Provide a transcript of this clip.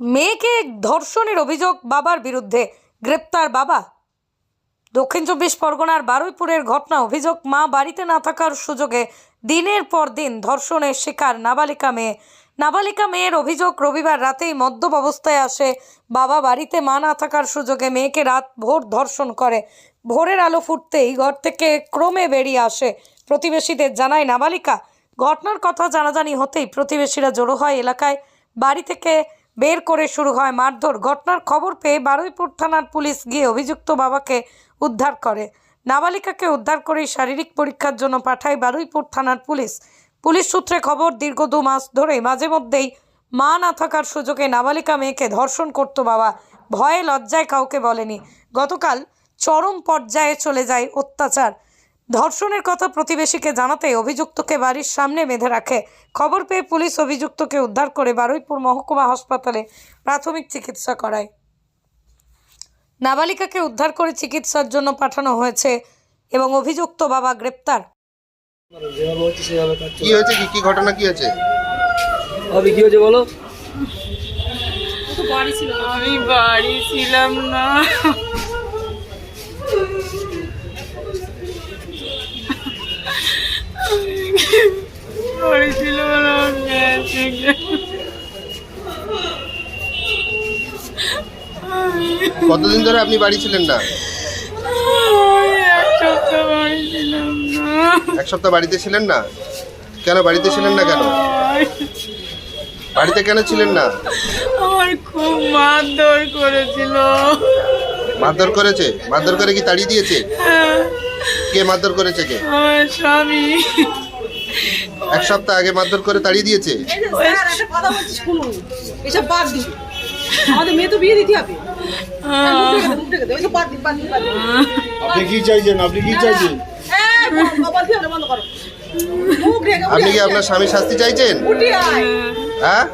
মেয়েকে ধর্ষণের অভিযোগ বাবার বিরুদ্ধে। গ্রেপ্তার বাবা। দক্ষিণ চব্বিশ পরগনার বারুইপুরের ঘটনা অভিযোগ মা বাড়িতে না থাকার সুযোগে দিনের পর দিন ধর্ষণের শিকার নাবালিকা মেয়ে। নাবালিকা মেয়ের অভিযোগ রবিবার রাতেই মদ্যপ অবস্থায় আসে। বাবা বাড়িতে মা না থাকার সুযোগে মেয়েকে রাত ভোর ধর্ষণ করে। ভোরের আলো ফুটতেই ঘর থেকে ক্রমে বেরিয়ে আসে। প্রতিবেশীদের জানায়, নাবালিকা, ঘটনার কথা জানাজানি হতেই প্রতিবেশীরা জড়ো হয় এলাকায়। বাড়ি থেকে বের করে শুরু হয় মারধর। ঘটনার খবর পেয়ে বারুইপুর থানার পুলিশ গিয়ে অভিযুক্ত বাবাকে উদ্ধার করে। নাবালিকাকে উদ্ধার করে শারীরিক পরীক্ষার জন্য পাঠায় বারুইপুর থানার পুলিশ। পুলিশ সূত্রে খবর, দীর্ঘ দু মাস ধরে মাঝে মধ্যেই মা না থাকার সুযোগে নাবালিকা মেয়েকে ধর্ষণ করতো বাবা। ভয়ে লজ্জায় কাউকে বলেনি। গতকাল চরম পর্যায়ে চলে যায় অত্যাচার। ধর্ষণের কথা প্রতিবেশীকে জানাতে অভিযুক্তকে বাড়ির সামনে বেঁধে রাখে। খবর পেয়ে পুলিশ অভিযুক্তকে উদ্ধার করে বারুইপুর মহকুমা হাসপাতালে প্রাথমিক চিকিৎসা করায়। নাবালিকাকে উদ্ধার করে চিকিৎসার জন্য পাঠানো হয়েছে এবং অভিযুক্ত বাবা গ্রেপ্তার। কি হয়েছে? কি কি ঘটনা কি হয়েছে? হবে কি হয়েছে বলো? আমি বাড়ি ছিলাম না। কতদিন ধরে আপনি বাড়ি ছিলেন না? এক সপ্তাহ না। এক সপ্তাহ বাড়িতে ছিলেন না? কেন বাড়িতে ছিলেন না কেন? বাড়িতে কেন ছিলেন না? আমার খুব মারধর করেছিল। মারধর করেছে? মারধর করে কি তাড়িয়ে দিয়েছে? কে মারধর করেছে কে? আমার স্বামী। এক সপ্তাহ আগে মারধর করে তাড়িয়ে দিয়েছে। এসব বাদ দিন। আমাদের মেয়ে তো বিয়ে দিতে হবে। দিন আপনি কি চাইছেন? আপনি কি চাইছেন? হ্যাঁ ঢেকে আপনি কি আপনার স্বামীর শাস্তি চাইছেন? হ্যাঁ?